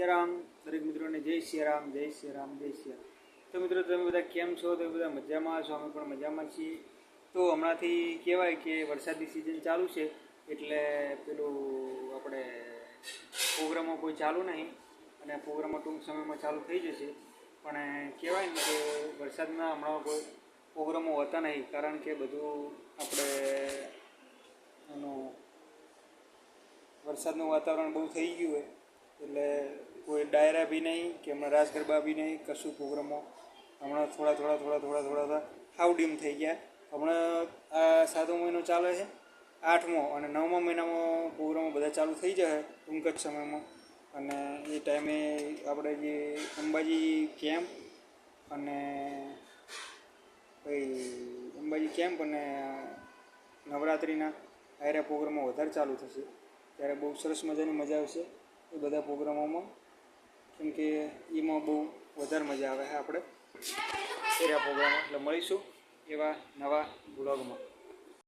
સિયારામ, દરેક મિત્રોને જય સિયારામ જય સિયારામ જય સિયારામ. તો મિત્રો, તમે બધા કેમ છો? તમે બધા મજામાં છો અમે પણ મજામાં છીએ. તો હમણાંથી કહેવાય કે વરસાદની સિઝન ચાલુ છે, એટલે પેલું આપણે પ્રોગ્રામો કોઈ ચાલુ નહીં અને પ્રોગ્રામો ટૂંક સમયમાં ચાલુ થઈ જશે. પણ કહેવાય ને કે વરસાદના હમણાં કોઈ પ્રોગ્રામો હોતા નહીં, કારણ કે બધું આપણે એનું વરસાદનું વાતાવરણ બહુ થઈ ગયું હોય. એટલે કોઈ ડાયરા બી નહીં કે હમણાં રાસ ગરબા બી નહીં, કશું પ્રોગ્રામો. હમણાં થોડા થોડા થોડા થોડા થોડા હાવ ડીમ થઈ ગયા. હમણાં આ સાતમો મહિનો ચાલે છે, આઠમો અને નવમા મહિનામાં પ્રોગ્રામો બધા ચાલુ થઈ જશે ટૂંક જ સમયમાં. અને એ ટાઈમે આપણે જે અંબાજી કેમ્પ અને ભાઈ અંબાજી કેમ્પ અને નવરાત્રિના આયરા પ્રોગ્રામો વધારે ચાલુ થશે. ત્યારે બહુ સરસ મજાની મજા આવશે. એ બધા પ્રોગ્રામોમાં. કેમ કે એમાં બહુ વધારે મજા આવે છે આપણે. એરા પ્રોગ્રામ એટલે મળીશું એવા નવા બ્લોગમાં